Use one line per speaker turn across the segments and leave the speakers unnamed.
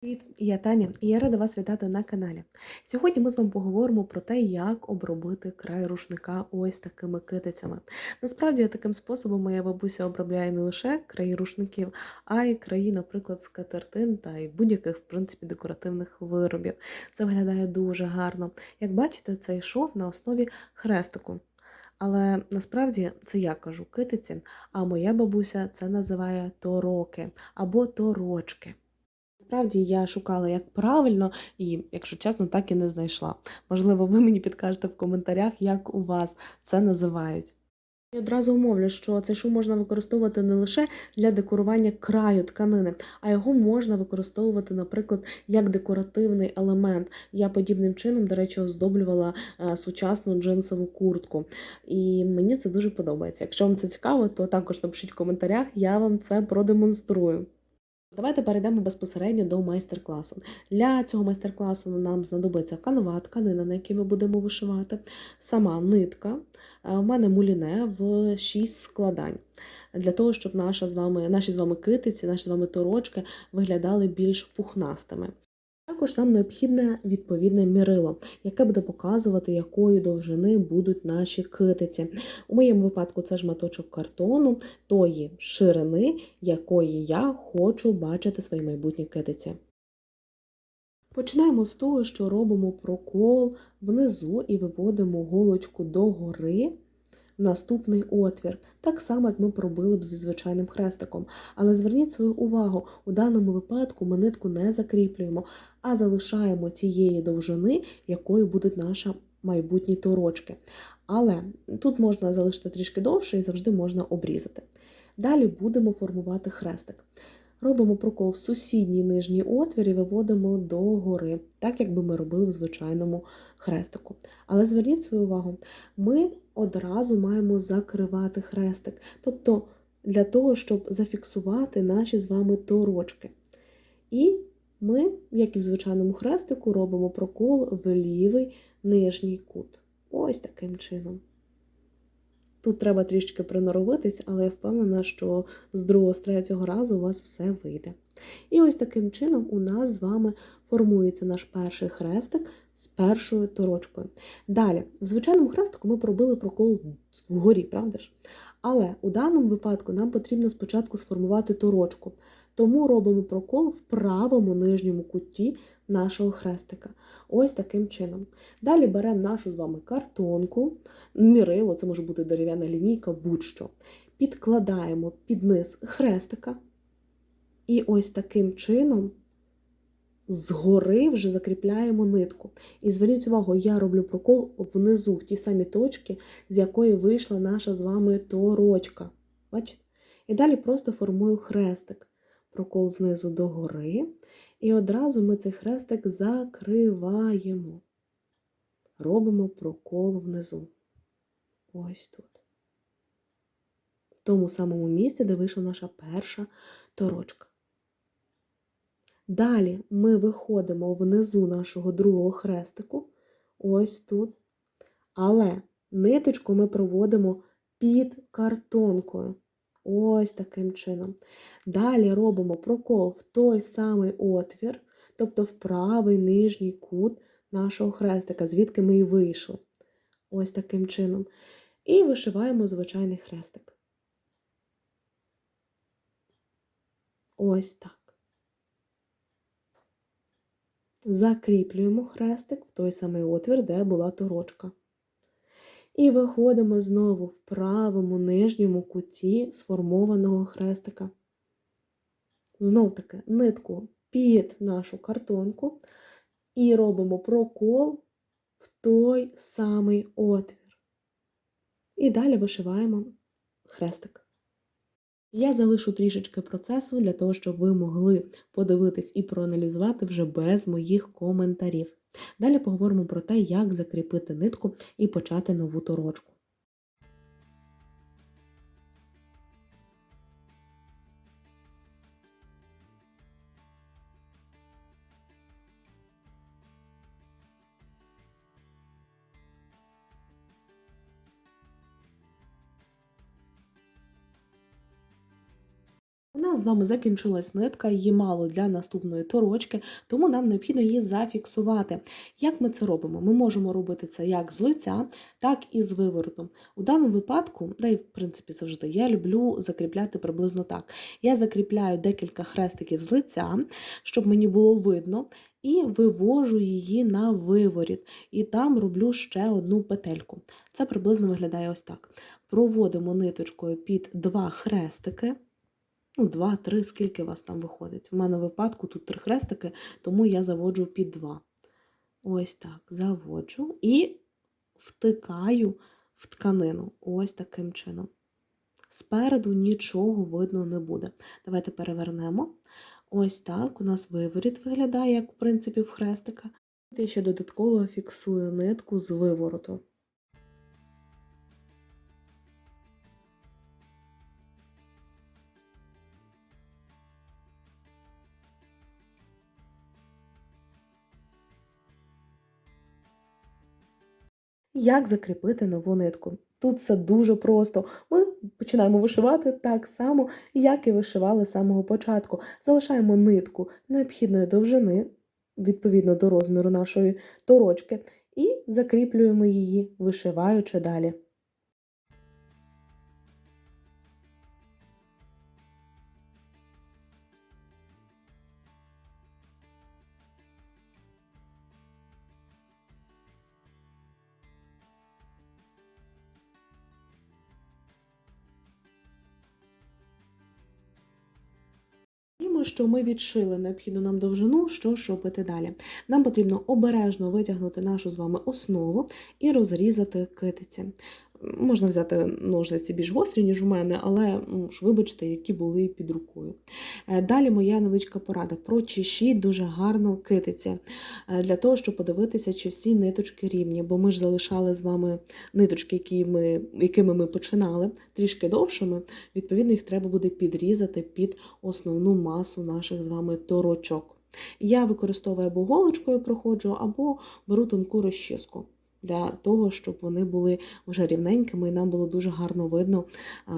Привіт, я Таня, і я рада вас вітати на каналі. Сьогодні ми з вами поговоримо про те, як обробити край рушника ось такими китицями. Насправді, таким способом моя бабуся обробляє не лише краї рушників, а й краї, наприклад, скатертин та й будь-яких, в принципі, декоративних виробів. Це виглядає дуже гарно. Як бачите, цей шов на основі хрестику. Але насправді це я кажу китиці, а моя бабуся це називає тороки або торочки. Насправді я шукала як правильно, і, якщо чесно, так і не знайшла. Можливо, ви мені підкажете в коментарях, як у вас це називають. І одразу умовлю, що цей шов можна використовувати не лише для декорування краю тканини, а його можна використовувати, наприклад, як декоративний елемент. Я подібним чином, до речі, оздоблювала е, сучасну джинсову куртку. І мені це дуже подобається. Якщо вам це цікаво, то також напишіть в коментарях, я вам це продемонструю. Давайте перейдемо безпосередньо до майстер-класу. Для цього майстер-класу нам знадобиться канва, тканина, на якій ми будемо вишивати, сама нитка. У мене муліне в 6 складань. Для того, щоб наша з вами, наші з вами китиці, наші з вами торочки виглядали більш пухнастими. Також нам необхідне відповідне мірило, яке буде показувати, якої довжини будуть наші китиці. У моєму випадку це шматочок картону тої ширини, якої я хочу бачити свої майбутні китиці. Починаємо з того, що робимо прокол внизу і виводимо голочку догори наступний отвір, так само, як ми пробили б зі звичайним хрестиком. Але зверніть свою увагу, у даному випадку ми нитку не закріплюємо, а залишаємо тієї довжини, якою будуть наша майбутні торочки. Але тут можна залишити трішки довше і завжди можна обрізати. Далі будемо формувати хрестик. Робимо прокол в сусідній нижній отвір і виводимо догори, так як би ми робили в звичайному хрестику. Але зверніть свою увагу, ми одразу маємо закривати хрестик. Тобто для того, щоб зафіксувати наші з вами торочки. І ми, як і в звичайному хрестику, робимо прокол в лівий нижній кут. Ось таким чином. Тут треба трішки приноровитись, але я впевнена, що з другого, з третього разу у вас все вийде. І ось таким чином у нас з вами формується наш перший хрестик з першою торочкою. Далі, в звичайному хрестику ми пробили прокол вгорі, правда ж? Але у даному випадку нам потрібно спочатку сформувати торочку. Тому робимо прокол в правому нижньому куті нашого хрестика. Ось таким чином. Далі беремо нашу з вами картонку, мірило, це може бути дерев'яна лінійка, будь-що. Підкладаємо під низ хрестика. І ось таким чином згори вже закріпляємо нитку. І зверніть увагу, я роблю прокол внизу, в ті самі точки, з якої вийшла наша з вами торочка. Бачите? І далі просто формую хрестик. Прокол знизу до гори. І одразу ми цей хрестик закриваємо. Робимо прокол внизу. Ось тут. В тому самому місці, де вийшла наша перша торочка. Далі ми виходимо внизу нашого другого хрестику, ось тут. Але ниточку ми проводимо під картонкою. Ось таким чином. Далі робимо прокол в той самий отвір, тобто в правий нижній кут нашого хрестика, звідки ми і вийшли. Ось таким чином. І вишиваємо звичайний хрестик. Ось так. Закріплюємо хрестик в той самий отвір, де була торочка. І виходимо знову в правому нижньому куті сформованого хрестика. Знов таки нитку під нашу картонку і робимо прокол в той самий отвір. І далі вишиваємо хрестик. Я залишу трішечки процесу для того, щоб ви могли подивитись і проаналізувати вже без моїх коментарів. Далі поговоримо про те, як закріпити нитку і почати нову торочку. У нас з вами закінчилась нитка, її мало для наступної торочки, тому нам необхідно її зафіксувати. Як ми це робимо? Ми можемо робити це як з лиця, так і з виворотом. У даному випадку, да і в принципі завжди, я люблю закріпляти приблизно так. Я закріпляю декілька хрестиків з лиця, щоб мені було видно, і вивожу її на виворіт. І там роблю ще одну петельку. Це приблизно виглядає ось так. Проводимо ниточкою під два хрестики. Ну, два-три, скільки у вас там виходить. У мене в випадку тут три хрестики, тому я заводжу під два. Ось так, заводжу і втикаю в тканину. Ось таким чином. Спереду нічого видно не буде. Давайте перевернемо. Ось так у нас виворіт виглядає, як, в принципі, в хрестика. Я ще додатково фіксую нитку з вивороту. Як закріпити нову нитку? Тут все дуже просто. Ми починаємо вишивати так само, як і вишивали з самого початку. Залишаємо нитку необхідної довжини, відповідно до розміру нашої торочки, і закріплюємо її, вишиваючи далі. Уявімо, що ми відшили необхідну нам довжину, що ж робити далі. Нам потрібно обережно витягнути нашу з вами основу і розрізати китиці. Можна взяти ножниці більш гострі, ніж у мене, але ну, ж вибачте, які були під рукою. Е, Далі моя невеличка порада. Прочищіть дуже гарно китиці, е, для того, щоб подивитися, чи всі ниточки рівні, бо ми ж залишали з вами ниточки, які ми, якими ми починали, трішки довшими. Відповідно, їх треба буде підрізати під основну масу наших з вами торочок. Я використовую або голочкою проходжу, або беру тонку розчіску для того, щоб вони були вже рівненькими, і нам було дуже гарно видно,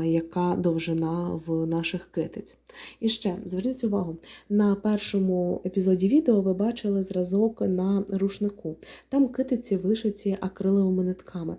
яка довжина в наших китиць. І ще зверніть увагу, на першому епізоді відео ви бачили зразок на рушнику. Там китиці вишиті акриловими нитками.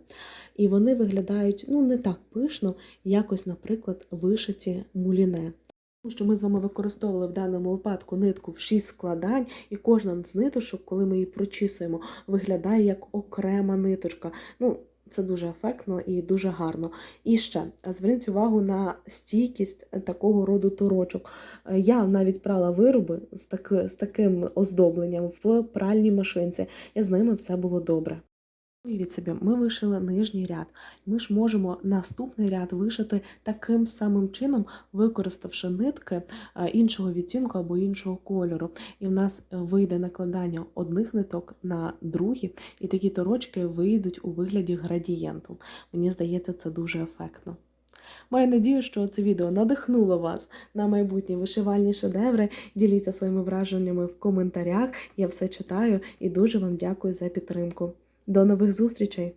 І вони виглядають ну, не так пишно, якось, наприклад, вишиті муліне. Тому що ми з вами використовували в даному випадку нитку в 6 складань, і кожна з ниточок, коли ми її прочісуємо, виглядає як окрема ниточка. Ну, це дуже ефектно і дуже гарно. І ще зверніть увагу на стійкість такого роду торочок. Я навіть прала вироби з, таки, з таким оздобленням в пральній машинці, і з ними все було добре. Уявіть собі, ми вишили нижній ряд. Ми ж можемо наступний ряд вишити таким самим чином, використавши нитки е, іншого відтінку або іншого кольору. І в нас вийде накладання одних ниток на другі, і такі торочки вийдуть у вигляді градієнту. Мені здається, це дуже ефектно. Маю надію, що це відео надихнуло вас на майбутні вишивальні шедеври. Діліться своїми враженнями в коментарях. Я все читаю і дуже вам дякую за підтримку. До нових зустрічей!